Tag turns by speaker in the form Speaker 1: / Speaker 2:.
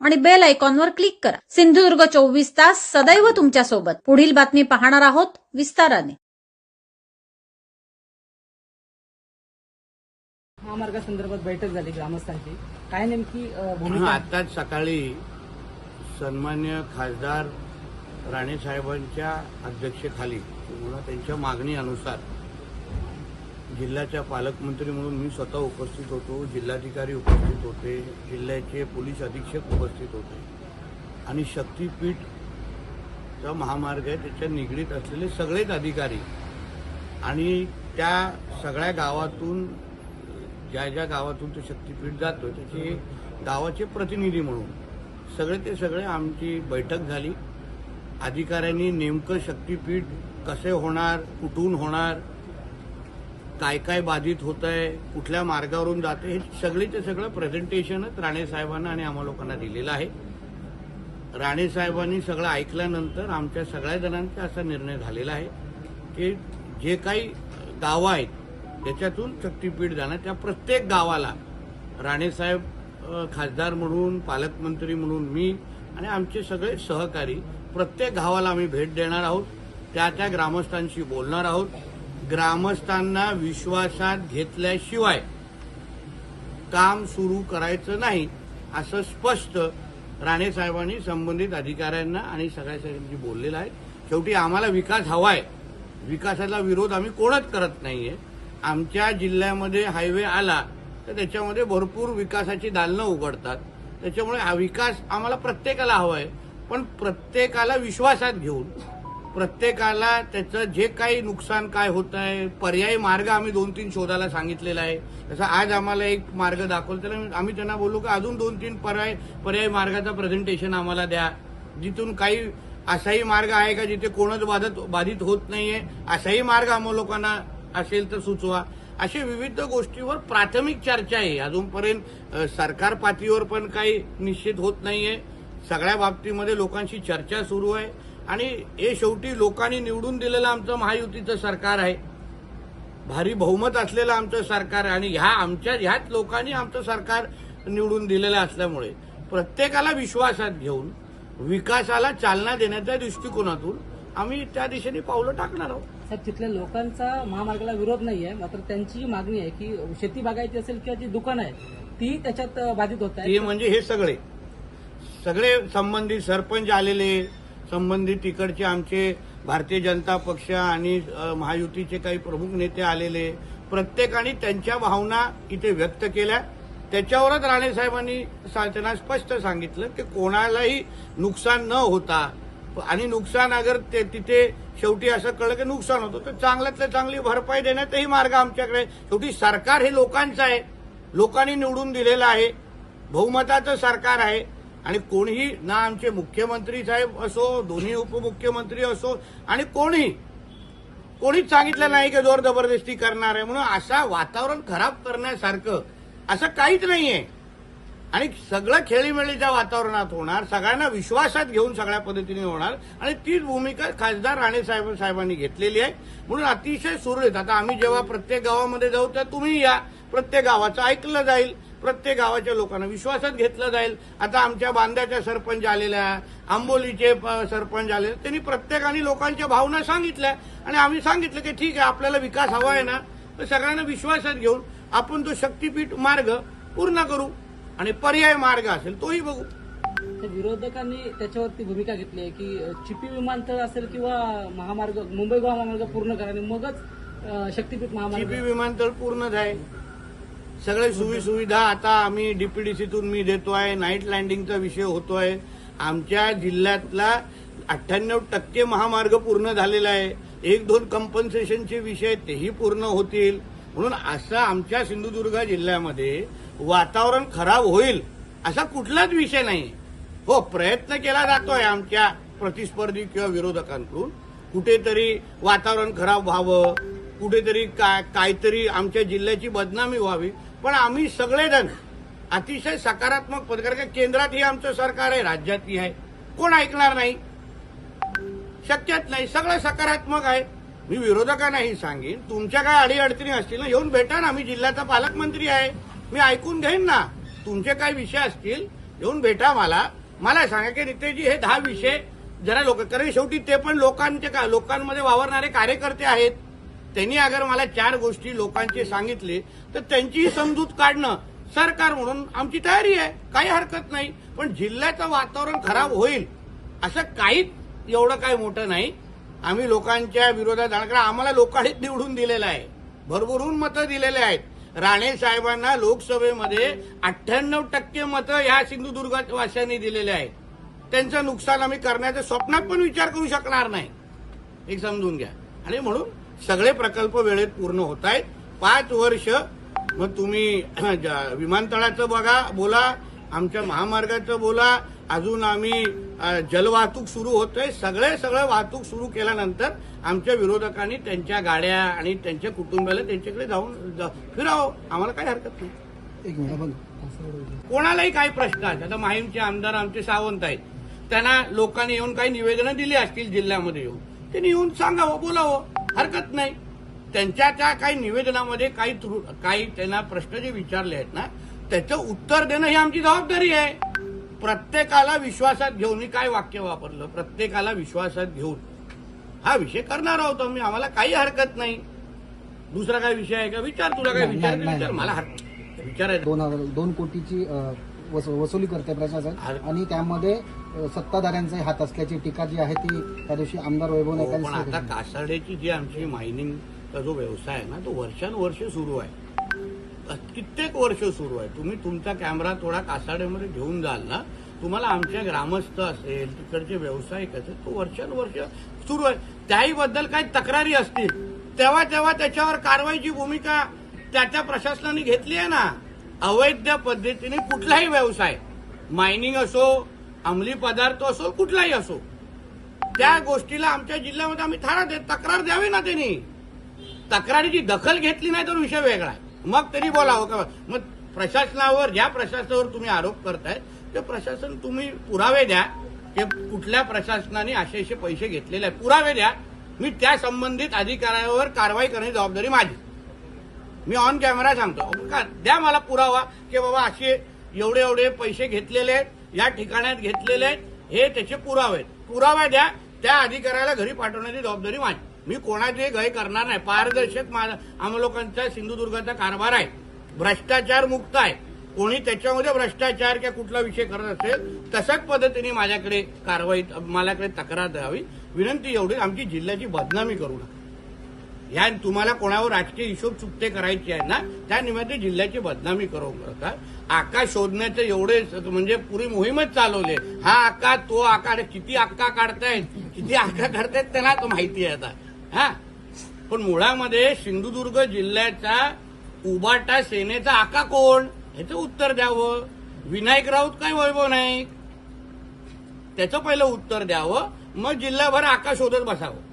Speaker 1: आणि बेल आयकॉनवर क्लिक करा. सिंधुदुर्ग चोवीस तास सदैव तुमच्यासोबत पुढील बातमी पाहणार आहोत विस्ताराने.
Speaker 2: महामार्गासंदर्भात बैठक झाली ग्रामस्थांची. काय नेमकी भूमिका?
Speaker 3: आताच सकाळी सन्मान्य खासदार राणे साहेबांच्या अध्यक्षतेखाली किंवा त्यांच्या मागणीनुसार जिल्ह्याच्या पालकमंत्री म्हणून मी स्वतः उपस्थित होतो जिल्हाधिकारी उपस्थित होते जिल्ह्याचे पोलीस अधीक्षक उपस्थित होते. आणि शक्तीपीठचा महामार्ग आहे त्याच्या निगडीत असलेले सगळेच अधिकारी आणि त्या सगळ्या गावातून ज्या ज्या गावातून ते शक्तीपीठ जातो त्याचे गावाचे प्रतिनिधी म्हणून सगळे ते सगळे आमची बैठक झाली. अधिकाऱ्यांनी नेमकं शक्तीपीठ कसे होणार कुठून होणार काय काय बाधित होत आहे कुठल्या मार्गावरून जाते हे सगळे ते सगळं प्रेझेंटेशनच राणे साहेबांना आणि आम्हा लोकांना दिलेलं आहे. राणे साहेबांनी सगळं ऐकल्यानंतर आमच्या सगळ्या जणांचा असा निर्णय झालेला आहे की जे काही गावं आहेत त्याच्यातून शक्तीपीठ जाणं त्या प्रत्येक गावाला राणेसाहेब खासदार म्हणून पालकमंत्री म्हणून मी आणि आमचे सगळे सहकारी प्रत्येक गावाला आम्ही भेट देणार आहोत. त्या त्या ग्रामस्थांशी बोलणार आहोत. ग्रामस्थांना विश्वासात घेतल्याशिवाय काम सुरू करायचं नाही असं स्पष्ट राणे साहेबांनी संबंधित अधिकाऱ्यांना आणि सगळ्या सगळ्यांशी बोललेलं आहे. शेवटी आम्हाला विकास हवाय. विकासाला विरोध आम्ही कोणच करत नाहीये. आमच्या जिल्ह्यामध्ये हायवे आला तर त्याच्यामध्ये भरपूर विकासाची दालनं उघडतात. त्याच्यामुळे हा विकास आम्हाला प्रत्येकाला हवाय पण प्रत्येकाला विश्वासात घेऊन प्रत्येकाला त्याचं जे काही नुकसान काय होत आहे पर्यायी मार्ग आम्ही दोन तीन शोधायला सांगितलेला आहे. तसं आज आम्हाला एक मार्ग दाखवला त्याला आम्ही त्यांना बोललो की अजून दोन तीन पर्याय पर्यायी मार्गाचं प्रेझेंटेशन आम्हाला द्या. जिथून काही असाही मार्ग आहे का जिथे कोणच बाधित बाधित होत नाहीये असाही मार्ग आम्हा लोकांना असेल तर सुचवा. अशा विविध गोष्टीवर प्राथमिक चर्चा आहे. अजूनपर्यंत सरकार पातळीवर पण काही निश्चित होत नाहीये. सगळ्या बाबतीमध्ये लोकांशी चर्चा सुरू आहे. आणि हे शेवटी लोकांनी निवडून दिलेलं आमचं महायुतीचं सरकार आहे. भारी बहुमत असलेलं आमचं सरकार आहे आणि ह्या आमच्या ह्याच लोकांनी आमचं सरकार निवडून दिलेलं असल्यामुळे प्रत्येकाला विश्वासात घेऊन विकासाला चालना देण्याच्या दृष्टिकोनातून आम्ही त्या दिशेने पावलं टाकणार आहोत.
Speaker 2: साहेब तिथल्या लोकांचा महामार्गाला विरोध नाही आहे मात्र त्यांची मागणी आहे की शेती बागायची असेल किंवा जी दुकानं आहेत ती त्याच्यात बाधित होत
Speaker 3: ते
Speaker 2: आहेत
Speaker 3: म्हणजे हे सगळे. सगळे संबंधित सरपंच आलेले संबंधित तिकडचे आमचे भारतीय जनता पक्ष आणि महायुतीचे काही प्रमुख नेते आलेले प्रत्येकाने त्यांच्या भावना इथे व्यक्त केल्या. त्याच्यावरच राणे साहेबांनी त्यांना स्पष्ट सांगितलं की कोणालाही नुकसान न होता आणि नुकसान अगर ते तिथे शेवटी असं कळलं की नुकसान होतं तर चांगल्यातल्या चांगली भरपाई देण्याचाही मार्ग आमच्याकडे शेवटी सरकार हे लोकांचं आहे. लोकांनी निवडून दिलेलं आहे. बहुमताचं सरकार आहे. आणि कोणीही ना आमचे मुख्यमंत्री साहेब असो दोन्ही उपमुख्यमंत्री असो आणि कोणी कोणीच सांगितलं नाही की जोर जबरदस्ती करणार आहे म्हणून असा वातावरण खराब करण्यासारखं असं काहीच नाहीये. आणि सगळं खेळीमेळीच्या वातावरणात होणार सगळ्यांना विश्वासात घेऊन सगळ्या पद्धतीने होणार आणि तीच भूमिका खासदार राणे साहेब साहेबांनी घेतलेली आहे. म्हणून अतिशय सुरळीत आता आम्ही जेव्हा प्रत्येक गावामध्ये जाऊ तर तुम्ही या. प्रत्येक गावाचं ऐकलं जाईल. प्रत्येक गावाच्या लोकांना विश्वासात घेतलं जाईल. आता आमच्या बांद्याच्या सरपंच आलेल्या आंबोलीचे सरपंच आले त्यांनी प्रत्येकाने लोकांच्या भावना सांगितल्या. आणि आम्ही सांगितलं की ठीक आहे आपल्याला विकास हवा आहे ना तर सगळ्यांना विश्वासात घेऊन आपण तो शक्तीपीठ मार्ग पूर्ण करू. आणि पर्याय मार्ग असेल तोही बघू.
Speaker 2: विरोधकांनी त्याच्यावरती भूमिका घेतली आहे की चिपी विमानतळ असेल किंवा महामार्ग मुंबई गोवा महामार्ग पूर्ण करा आणि मगच शक्तीपीठ महामार्ग
Speaker 3: जीपी विमानतळ पूर्णच आहे सगळे सुविधा आता आम्ही डीपीडीसीतून मी देतोय. नाईट लँडिंगचा विषय होतोय. आमच्या जिल्ह्यातला अठ्ठ्याण्णव टक्के महामार्ग पूर्ण झालेला आहे. एक दोन कंपन्सेशनचे विषय तेही पूर्ण होतील. म्हणून असं आमच्या सिंधुदुर्ग जिल्ह्यामध्ये वातावरण खराब होईल असा कुठलाच विषय नाही. हो प्रयत्न केला जातोय आमच्या प्रतिस्पर्धी किंवा विरोधकांकडून. कुठेतरी वातावरण खराब व्हावं. कुठेतरी काय काहीतरी आमच्या जिल्ह्याची बदनामी व्हावी. पण आम्ही सगळेजण अतिशय सकारात्मक पद कारण का केंद्रातही आमचं सरकार आहे राज्यातही आहे. कोण ऐकणार नाही? शक्यच नाही. सगळं सकारात्मक आहे मी विरोधकांनाही सांगेन तुमच्या काय अडीअडचणी असतील ना येऊन भेटा ना. मी जिल्ह्याचा पालकमंत्री आहे. मी ऐकून घेईन ना. तुमचे काय विषय असतील येऊन भेटा मला. मला सांगा की रितेजी हे दहा विषय जरा लोक कारण शेवटी ते पण लोकांचे का लोकांमध्ये वावरणारे कार्यकर्ते आहेत. त्यांनी अगर मला चार गोष्टी लोकांचे सांगितले तर त्यांचीही समजूत काढणं सरकार म्हणून आमची तयारी आहे. काही हरकत नाही. पण जिल्ह्याचं वातावरण खराब होईल असं काहीच एवढं काय मोठं नाही. आम्ही लोकांच्या विरोधात जाणार. कारण आम्हाला लोकांनीच निवडून दिलेलं आहे. भरभरून मतं दिलेले आहेत. राणे साहेबांना लोकसभेमध्ये अठ्ठ्याण्णव टक्के मतं या सिंधुदुर्गात वासियांनी दिलेले आहेत. त्यांचं नुकसान आम्ही करण्याचं स्वप्नात पण विचार करू शकणार नाही. एक समजून घ्या. आणि म्हणून सगळे प्रकल्प वेळेत पूर्ण होत आहेत. पाच वर्ष मग तुम्ही ज- विमानतळाचं बघा बोला आमच्या महामार्गाचं बोला अजून आम्ही जलवाहतूक सुरू होतोय. सगळे सगळं वाहतूक सुरू केल्यानंतर आमच्या विरोधकांनी त्यांच्या गाड्या आणि त्यांच्या कुटुंबाला त्यांच्याकडे जाऊन फिरावं. आम्हाला काही हरकत नाही. कोणालाही काही प्रश्न आहेत. आता माहीमचे आमदार आमचे सावंत आहेत. त्यांना लोकांनी येऊन काही निवेदनं दिली असतील जिल्ह्यामध्ये येऊन. त्यांनी येऊन सांगावं बोलावं. हरकत नाही. त्यांच्या त्या काही निवेदनामध्ये काही काही त्यांना प्रश्न जे विचारले आहेत ना त्याचं उत्तर देणं ही आमची जबाबदारी आहे. प्रत्येकाला विश्वासात घेऊन मी काय वाक्य वापरलं? प्रत्येकाला विश्वासात घेऊन. हा विषय करणार आहोत आम्ही. आम्हाला काही हरकत नाही. दुसरा काय विषय आहे का? विचार. तुला काय विचार विचार. मला हरकत विचारायचं
Speaker 4: दोन हजार दोन कोटीची वसुली करते प्रशासन. आणि त्यामध्ये अ, सत्ताधाऱ्यांचाही हात असल्याची टीका जी आहे ती त्या दिवशी आमदार वैभव
Speaker 3: हो, पण आता कासारड्याची जी आमची मायनिंगचा जो व्यवसाय आहे ना तो वर्षानुवर्ष सुरू आहे. कित्येक वर्ष सुरू आहे. तुम्ही तुमचा कॅमेरा थोडा कासाड्यामध्ये घेऊन जाल ना तुम्हाला आमच्या ग्रामस्थ असेल तिकडचे व्यावसायिक असेल तो वर्षानुवर्ष सुरू आहे. त्याही बद्दल काही तक्रारी असतील. तेव्हा तेव्हा त्याच्यावर कारवाईची भूमिका त्या त्या प्रशासनाने घेतली आहे ना. अवैध पद्धतीने कुठलाही व्यवसाय मायनिंग असो अंमली पदार्थ असो कुठलाही असो त्या गोष्टीला आमच्या जिल्ह्यामध्ये आम्ही थारा देत तक्रार द्यावी ना त्यांनी. तक्रारीची दखल घेतली नाही तर विषय वेगळा आहे. मग तरी बोलावं का? मग प्रशासनावर ज्या प्रशासनावर तुम्ही आरोप करताय ते प्रशासन तुम्ही पुरावे द्या की कुठल्या प्रशासनाने असे असे पैसे घेतलेले आहेत पुरावे द्या. मी त्या संबंधित अधिकाऱ्यावर कारवाई करण्याची जबाबदारी माझी. मी ऑन कॅमेरा सांगतो. का द्या मला पुरावा की बाबा असे एवढे एवढे पैसे घेतलेले आहेत या ठिकाणात घेतलेले आहेत हे त्याचे पुरावे आहेत. पुरावा द्या त्या अधिकाऱ्याला घरी पाठवण्याची जबाबदारी माझी. मी कोणाचे गय करणार नाही. पारदर्शक मा- आम्हा लोकांचा सिंधुदुर्गाचा कारभार आहे. भ्रष्टाचार मुक्त आहे. कोणी त्याच्यामध्ये भ्रष्टाचार किंवा कुठला विषय करत असेल तशाच पद्धतीने माझ्याकडे कारवाई माझ्याकडे तक्रार द्यावी. विनंती एवढी आमची जिल्ह्याची बदनामी करू नका. ह्या तुम्हाला कोणावर राजकीय हिशोब चुकते करायचे आहे ना त्या निमित्त जिल्ह्याची बदनामी करू करता आका शोधण्याचे एवढे म्हणजे पुरी मोहीमच चालवले. हा आका तो आका किती आक्का काढतायत किती आका काढतायत त्यांना तो माहिती आहे आता. हा? पण मुळामध्ये सिंधुदुर्ग जिल्ह्याचा उबाटा सेनेचा आका कोण? ह्याचं उत्तर द्यावं. विनायक राऊत काय वैभव नाईक त्याचं पहिलं उत्तर द्यावं. मग जिल्हाभर आका शोधत बसावं.